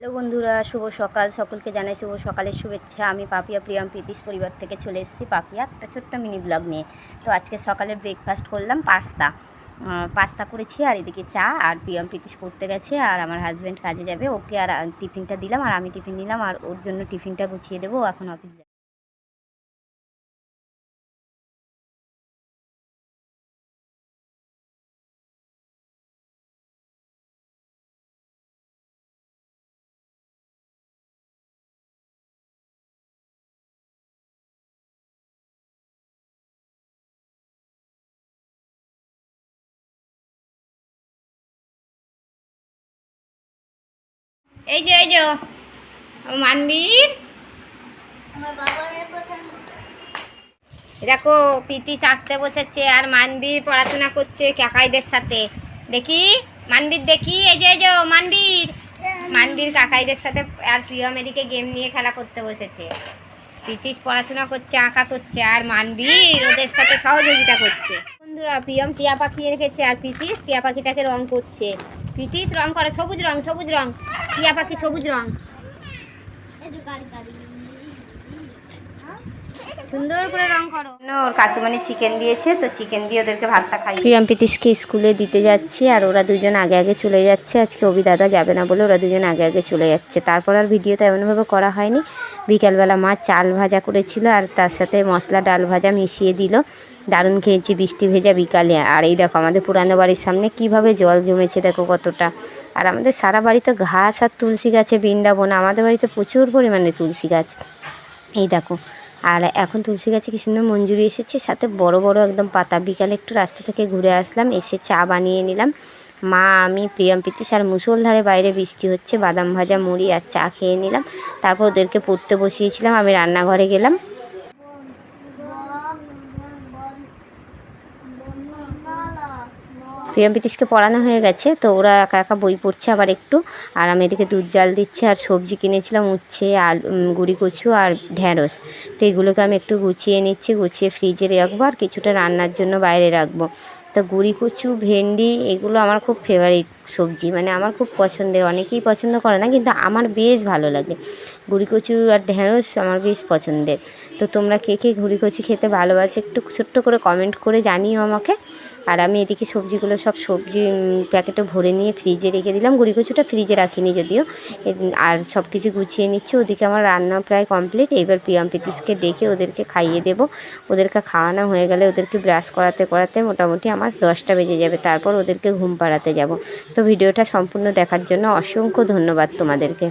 Hello বন্ধুরা, শুভ সকাল। সকলকে জানাই শুভ সকালের শুভেচ্ছা। আমি পাপিয়া প্রিয়াম প্রীতিশ পরিবার থেকে চলে এসেছি পাপিয়া একটা ছোট্ট মিনি ব্লগ নিয়ে। তো আজকে সকালে ব্রেকফাস্ট করলাম পাস্তা। পাস্তা করেছি আর এদিকে চা আর প্রিয়াম প্রীতিশ পড়তে গেছে আর আমার হাজব্যান্ড কাজে যাবে। ওকে আর টিফিনটা দিলাম আর আমি টিফিন নিলাম আর ওর জন্য টিফিনটা গুছিয়ে দেবো। এখন অফিস এই যে এই যে মানবীর। দেখো প্রীতিশ আঁকতে বসেছে আর মানবীর পড়াশোনা করছে কাকাইদের সাথে। দেখি মানবীর দেখি এই যে এই যে মানবীর। মানবীর কাকাইদের সাথে আর প্রিয়ম এদিকে গেম নিয়ে খেলা করতে বসেছে। প্রীতিশ পড়াশোনা করছে আঁকা করছে আর মানবীর ওদের সাথে সহযোগিতা করছে। বন্ধুরা প্রিয়ম টিয়া পাখি রেখেছে আর প্রীতিশ টিয়া পাখিটাকে রং করছে। প্রীতিশ রং করে সবুজ রং সবুজ রং। টিয়া পাখি সবুজ রং। সুন্দর করে রং করো। ওর কাকিমানি চিকেন দিয়েছে তো চিকেন দিয়ে ওদেরকে ভাতটা খাই স্কুলে দিতে যাচ্ছি আর ওরা দুজন আগে আগে চলে যাচ্ছে। আজকে অভি দাদা যাবে না বলে ওরা দুজন আগে আগে চলে যাচ্ছে। তারপর আর ভিডিও তো এমনভাবে করা হয়নি। বিকালবেলা মা চাল ভাজা করেছিল আর তার সাথে মশলা ডাল ভাজা মিশিয়ে দিল। দারুণ খেয়েছি বৃষ্টি ভেজা বিকালে। আর এই দেখো আমাদের পুরানো বাড়ির সামনে কীভাবে জল জমেছে দেখো কতটা। আর আমাদের সারা বাড়িতে ঘাস আর তুলসী গাছে বৃন্দাবন আমাদের বাড়িতে প্রচুর পরিমাণে তুলসী গাছ। এই দেখো আর এখন তুলসী গাছে কি সুন্দর মঞ্জুরি এসেছে, সাথে বড় বড় একদম পাতা। বিকালে একটু রাস্তা থেকে ঘুরে আসলাম, এসে চা বানিয়ে নিলাম। মা, আমি, প্রিয়ম, প্রীতিশ আর মুসলধারে বাইরে বৃষ্টি হচ্ছে, বাদাম ভাজা মুড়ি আর চা খেয়ে নিলাম। তারপর ওদেরকে পড়তে বসিয়েছিলাম, আমি রান্নাঘরে গেলাম। প্রিয়াম প্রীতিশকে পড়ানো হয়ে গেছে, তো ওরা একা একা বই পড়ছে আবার একটু। আর আমি এদিকে দুধ জাল দিচ্ছি আর সবজি কিনেছিলাম, উচ্ছে, আলু গুড়ি কচু আর ঢ্যাঁড়স তো এগুলোকে আমি একটু গুছিয়ে নিচ্ছি, গুছিয়ে ফ্রিজে রাখব আর কিছুটা রান্নার জন্য বাইরে রাখব। তো গুড়ি কচু, ভেন্ডি এগুলো আমার খুব ফেভারিট সবজি মানে আমার খুব পছন্দের, অনেকেই পছন্দ করে না, কিন্তু আমার বেশ ভালো লাগে। গুঁড়ি কচু আর ঢ্যাঁড়স আমার বেশ পছন্দের। তো তোমরা কে কে গুঁড়ি কচু খেতে ভালোবাসে একটু ছোট্ট করে কমেন্ট করে জানিও আমাকে। আর আমি এদিকে সবজিগুলো সব সবজি প্যাকেটে ভরে নিয়ে ফ্রিজে রেখে দিলাম। গুঁড়ি কচুটা ফ্রিজে রাখিনি যদিও। আর সব কিছু গুছিয়ে নিচ্ছি। ওদিকে আমার রান্না প্রায় কমপ্লিট এবার প্রিয়াম প্রীতিশকে ডেকে ওদেরকে খাইয়ে দেবো। ওদেরকে খাওয়ানো হয়ে গেলে ওদেরকে ব্রাশ করাতে করাতে মোটামুটি আমার দশটা বেজে যাবে। তারপর ওদেরকে ঘুম পাড়াতে যাব। তো ভিডিওটা সম্পূর্ণ দেখার জন্য অসংখ্য ধন্যবাদ তোমাদেরকে।